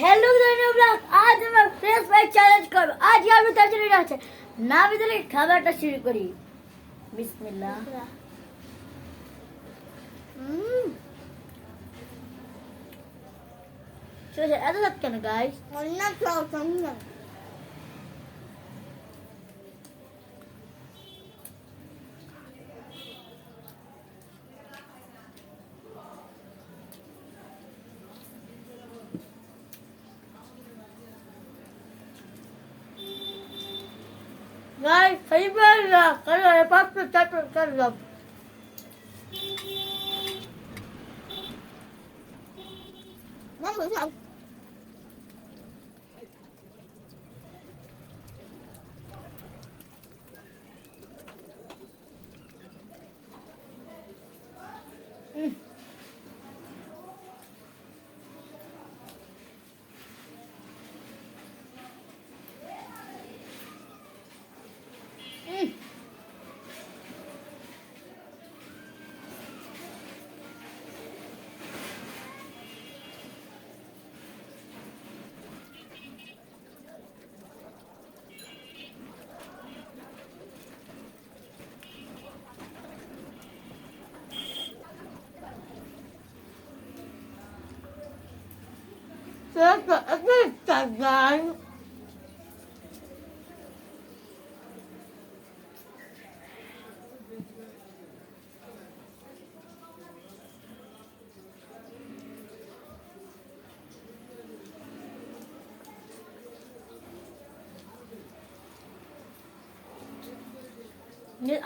Hello blog আজ আমরা fresh fry challenge করব। আজ আমি তার জন্য আছে না ভিতরে খাবারটা শুরু করি। বিসমিল্লাহ। এত কেন গাইস অন্য கைவேல கையை பார்த்து தட்டு கருதம் Vamos, vamos.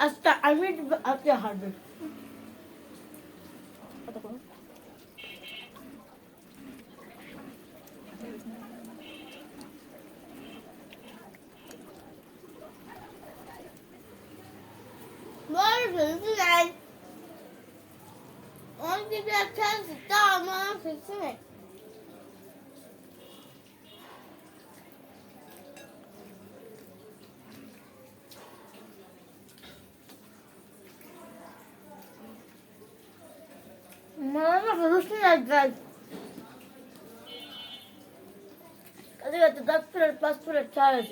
আজকে আমি আজকে হারবে kızı yani. Onun gibi sen sıktı ama sıksın et. Mama kızısın ezber. Hadi hadi bas pırat bas pırat çağır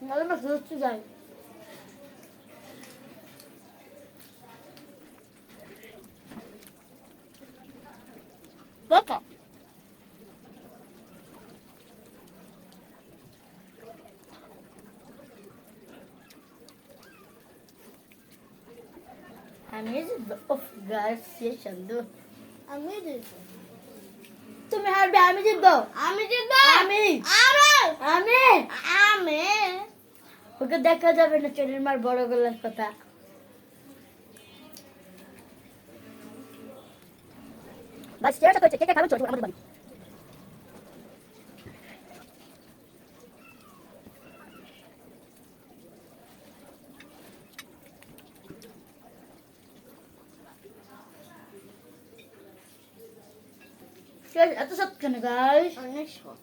çağırıcı. Mama konuşsun azdan. Baka. আমি অফ গাছ চন্দ্র আমি দিছি তুমি হারবে আমি জিতবো আমি জিতবো। আমি আমি আমি ওকে দেখা যাবে না চোরের মার বড় গলার কথা। বাস চেয়ারটা কইছে কে কে খাবে? চল আমাদের বাড়ি। এত সব কেন গাইস অনেক সব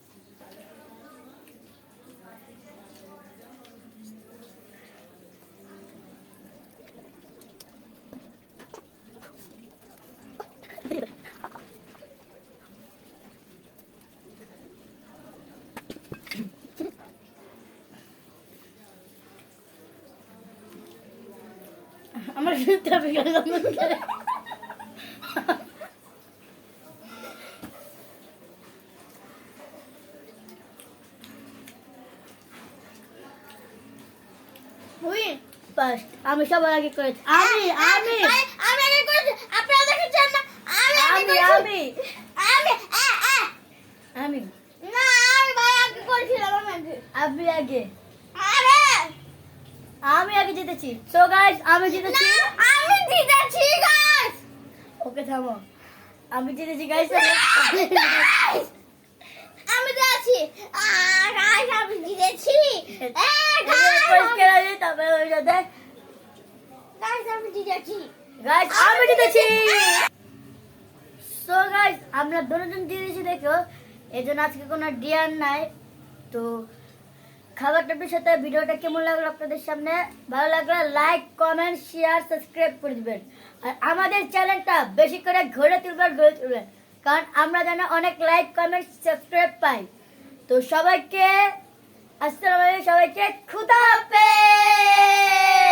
আমার হবে গেল আমি সবার আগে করেছি। আমি আমি আমি আগে করেছি আপনারা দেখেছেন না আমি আগে আমি করেছি আমি আমি আ আ আমি না আমি ভাই আগে করেছিলাম আমি আগে আপনি আগে আরে আমি জিতেছি। সো গাইস আমি জিতেছি। আমি জিতেছি গাইস ওকে থামো। আমি জিতেছি গাইস আমি জিতেছি। গাইস আমি জিতেছি। এ গাইস পরিষ্কার আছে তারপরে ওই সাথে গাইস আমি জিতেছি। গাইস আমি জিতেছি। সো গাইস আমরা দুজন জিতেছি দেখো। এই জন্য আজকে কোনো ডিয়ার নাই। তো খাবার টেবিলের সাথে ভিডিওটা কেমন লাগল আপনাদের সামনে? ভালো লাগলে লাইক কমেন্ট শেয়ার সাবস্ক্রাইব করে দেবেন। আর আমাদের চ্যানেলটা বেশি করে ঘুরে তুলবেন ঘুরে তুলবেন। কারণ আমরা যেন অনেক লাইক কমেন্ট সাবস্ক্রাইব পাই। তো সবাইকে, আসসালামু আলাইকুম, সবাইকে খুদা হাফেজ!